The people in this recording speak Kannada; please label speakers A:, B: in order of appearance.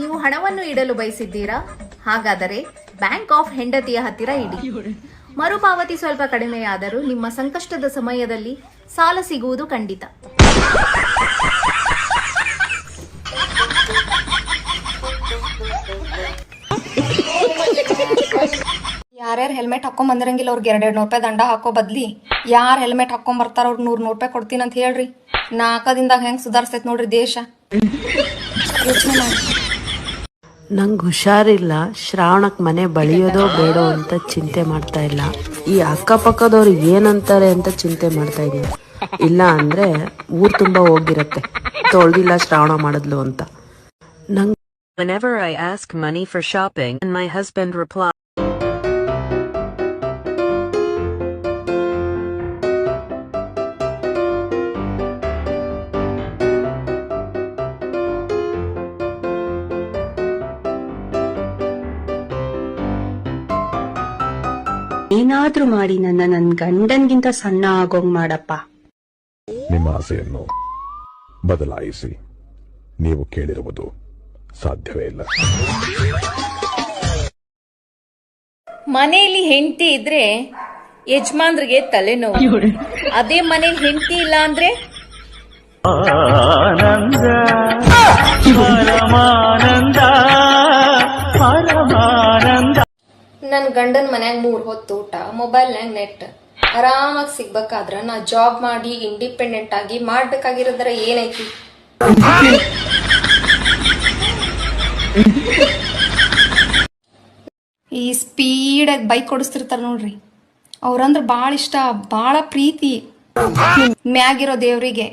A: ನೀವು ಹಣವನ್ನು ಇಡಲು ಬಯಸಿದ್ದೀರಾ? ಹಾಗಾದರೆ ಬ್ಯಾಂಕ್ ಆಫ್ ಹೆಂಡತಿಯ ಹತ್ತಿರ ಇಡಿ. ಮರುಪಾವತಿ ಸ್ವಲ್ಪ ಕಡಿಮೆಯಾದರೂ ನಿಮ್ಮ ಸಂಕಷ್ಟದ ಸಮಯದಲ್ಲಿ ಸಾಲ ಸಿಗುವುದು ಖಂಡಿತ.
B: ಯಾರ್ಯಾರು ಹೆಲ್ಮೆಟ್ ಹಾಕೊಂಡ್ ಬಂದಿರಂಗಿಲ್ಲ ಅವ್ರಿಗೆ ಎರಡೆರಡು ನೂರು ರೂಪಾಯಿ ದಂಡ ಹಾಕೋ ಬದ್ಲಿ. ಯಾರು ಹೆಲ್ಮೆಟ್ ಹಾಕೊಂಡ್ ಬರ್ತಾರ ಅವ್ರಿಗೆ ನೂರ್ ನೂರು ರೂಪಾಯಿ ಕೊಡ್ತೀನಿ ಅಂತ ಹೇಳ್ರಿ. ನಾಲ್ಕದಿಂದಾಗ ಹೆಂಗ್ ಸುಧಾರಿಸ್ತೈತೆ ನೋಡ್ರಿ ದೇಶ.
C: ನಂಗೆ ಹುಷಾರಿಲ್ಲ. ಶ್ರಾವಣಕ್ ಮನೆ ಬಳಿಯೋದೋ ಬೇಡೋ ಅಂತ ಚಿಂತೆ ಮಾಡ್ತಾ ಇಲ್ಲ. ಈ ಅಕ್ಕಪಕ್ಕದವ್ರು ಏನಂತಾರೆ ಅಂತ ಚಿಂತೆ ಮಾಡ್ತಾ ಇದ್ದೀನಿ ಇಲ್ಲ ಅಂದ್ರೆ ಊರ್ ತುಂಬಾ ಹೋಗಿರತ್ತೆ. ತೊಳ್ದಿಲ್ಲ ಶ್ರಾವಣ ಮಾಡಿದ್ಲು ಅಂತ. ನಂಗೆ
D: Whenever I ask money for shopping husband replies,
E: ಏನಾದ್ರೂ ಮಾಡಿ ನನ್ನ ನನ್ ಗಂಡನ್ಗಿಂತ ಸಣ್ಣ ಆಗೋಂಗ್ ಮಾಡಪ್ಪ.
F: ನಿಮ್ಮ ಆಸೆಯನ್ನು ಬದಲಾಯಿಸಿ. ನೀವು ಕೇಳಿರುವುದು ಸಾಧ್ಯವೇ ಇಲ್ಲ.
G: ಮನೆಯಲ್ಲಿ ಹೆಂಡತಿ ಇದ್ರೆ ಯಜಮಾನ್ರಿಗೆ ತಲೆನೋವು. ಅದೇ ಮನೇಲಿ ಹೆಂಡತಿ ಇಲ್ಲ ಅಂದ್ರೆ?
B: ನನ್ ಗಂಡನ ಮನ್ಯಾಗ ಮೂರ್ ಹೊತ್ತು ಊಟ ಮೊಬೈಲ್ನಾಗ ನೆಟ್. ಆರಾಮಾಗಿ ಸಿಗ್ಬೇಕಾದ್ರ ನಾ ಜಾಬ್ ಮಾಡಿ ಇಂಡಿಪೆಂಡೆಂಟ್ ಆಗಿ ಮಾಡ್ಬೇಕಾಗಿರೋದ್ರ ಏನೈತಿ? ಈ ಸ್ಪೀಡಾಗಿ ಬೈಕ್ ಕೊಡಿಸ್ತಿರ್ತಾರ ನೋಡ್ರಿ. ಅವ್ರಂದ್ರ ಬಾಳ ಇಷ್ಟ, ಬಾಳ ಪ್ರೀತಿ. ಮ್ಯಾಗಿರೋ ದೇವ್ರಿಗೆ.